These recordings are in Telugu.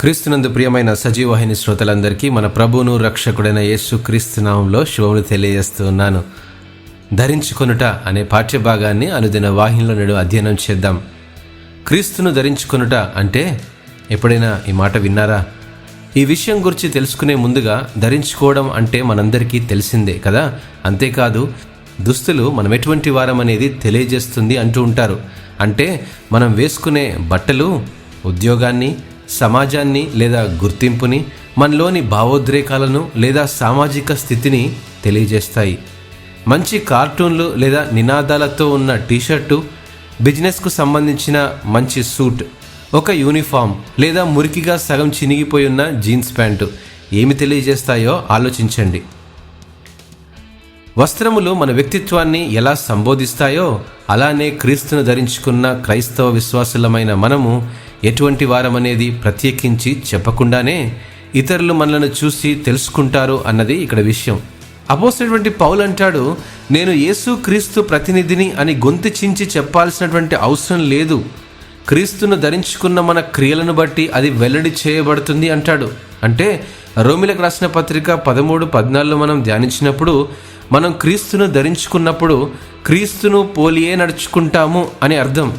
క్రీస్తునందు ప్రియమైన సజీవవాహిని శ్రోతలందరికీ మన ప్రభువును రక్షకుడైన యేసు క్రీస్తు నామంలో శుభములు తెలియజేస్తున్నాను ధరించుకొనుట అనే పాఠ్యభాగాన్ని అనుదిన వాహినిలో నేడు అధ్యయనం చేద్దాం. క్రీస్తును ధరించుకొనుట అంటే ఎప్పుడైనా ఈ మాట విన్నారా? ఈ విషయం గురించి తెలుసుకునే ముందుగా ధరించుకోవడం అంటే మనందరికీ తెలిసిందే కదా? అంతేకాదు దుస్తులు మనం ఎటువంటి వారం అనేది తెలియజేస్తుంది అంటూ ఉంటారు. అంటే మనం వేసుకునే బట్టలు ఉద్యోగాన్ని సమాజాన్ని లేదా గుర్తింపుని మనలోని భావోద్రేకాలను లేదా సామాజిక స్థితిని తెలియజేస్తాయి. మంచి కార్టూన్లు లేదా నినాదాలతో ఉన్న టీషర్టు బిజినెస్కు సంబంధించిన మంచి సూట్ ఒక యూనిఫామ్ లేదా మురికిగా సగం చినిగిపోయి ఉన్న జీన్స్ ప్యాంటు ఏమి తెలియజేస్తాయో ఆలోచించండి. వస్త్రములు మన వ్యక్తిత్వాన్ని ఎలా సంబోధిస్తాయో అలానే క్రీస్తును ధరించుకున్న క్రైస్తవ విశ్వాసులమైన మనము ఎటువంటి వారమనేది ప్రత్యేకించి చెప్పకుండానే ఇతరులు మనలను చూసి తెలుసుకుంటారు అన్నది ఇక్కడ విషయం. అపోసినటువంటి పౌలు అంటాడు నేను యేసు క్రీస్తు ప్రతినిధిని అని గొంతు చించి చెప్పాల్సినటువంటి అవసరం లేదు. క్రీస్తును ధరించుకున్న మన క్రియలను బట్టి అది వెల్లడి చేయబడుతుంది అంటాడు. అంటే రోమిలకు రాసిన పత్రిక పదమూడు పద్నాలుగులో మనం ధ్యానించినప్పుడు మనం క్రీస్తును ధరించుకున్నప్పుడు క్రీస్తును పోలియే నడుచుకుంటాము అని అర్థం.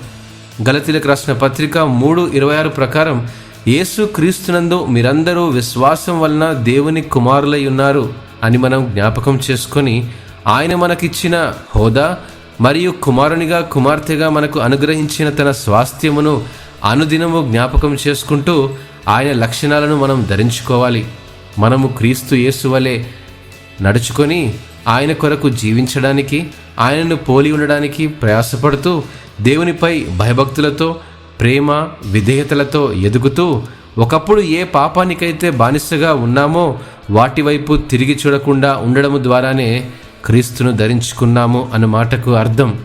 గలతీలకు రాసిన పత్రిక మూడు ఇరవై ఆరు ప్రకారం యేసు క్రీస్తునందు మీరందరూ విశ్వాసం వలన దేవుని కుమారులై ఉన్నారు అని మనం జ్ఞాపకం చేసుకొని ఆయన మనకిచ్చిన హోదా మరియు కుమారునిగా కుమార్తెగా మనకు అనుగ్రహించిన తన స్వాస్థ్యమును అనుదినము జ్ఞాపకం చేసుకుంటూ ఆయన లక్షణాలను మనం ధరించుకోవాలి. మనము క్రీస్తు యేసు వలె నడుచుకొని ఆయన కొరకు జీవించడానికి ఆయనను పోలి ఉండడానికి ప్రయాసపడుతూ దేవునిపై భయభక్తులతో ప్రేమ విధేయతలతో ఎదుగుతూ ఒకప్పుడు ఏ పాపానికైతే బానిసగా ఉన్నామో వాటి వైపు తిరిగి చూడకుండా ఉండడము ద్వారానే క్రీస్తును ధరించుకున్నాము అన్న మాటకు అర్థం.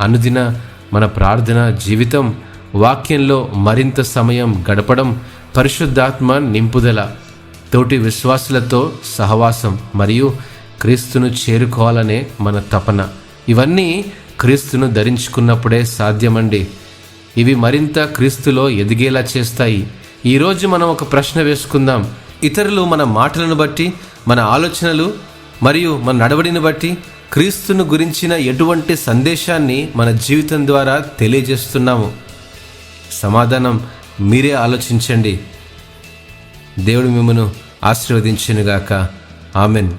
అనుదిన మన ప్రార్థన జీవితం వాక్యంలో మరింత సమయం గడపడం పరిశుద్ధాత్మ నింపుదల తోటి విశ్వాసులతో సహవాసం మరియు క్రీస్తును చేరుకోవాలనే మన తపన. ఇవన్నీ క్రీస్తును ధరించుకున్నప్పుడే సాధ్యమండి. ఇవి మరింత క్రీస్తులో ఎదిగేలా చేస్తాయి. ఈరోజు మనం ఒక ప్రశ్న వేసుకుందాం. ఇతరులు మన మాటలను బట్టి మన ఆలోచనలు మరియు మన నడవడిని బట్టి క్రీస్తును గురించిన ఎటువంటి సందేశాన్ని మన జీవితం ద్వారా తెలియజేస్తున్నాము. సమాధానం మీరే ఆలోచించండి. దేవుడు మిమ్మను ఆశీర్వదించినగాక. ఆమెన్.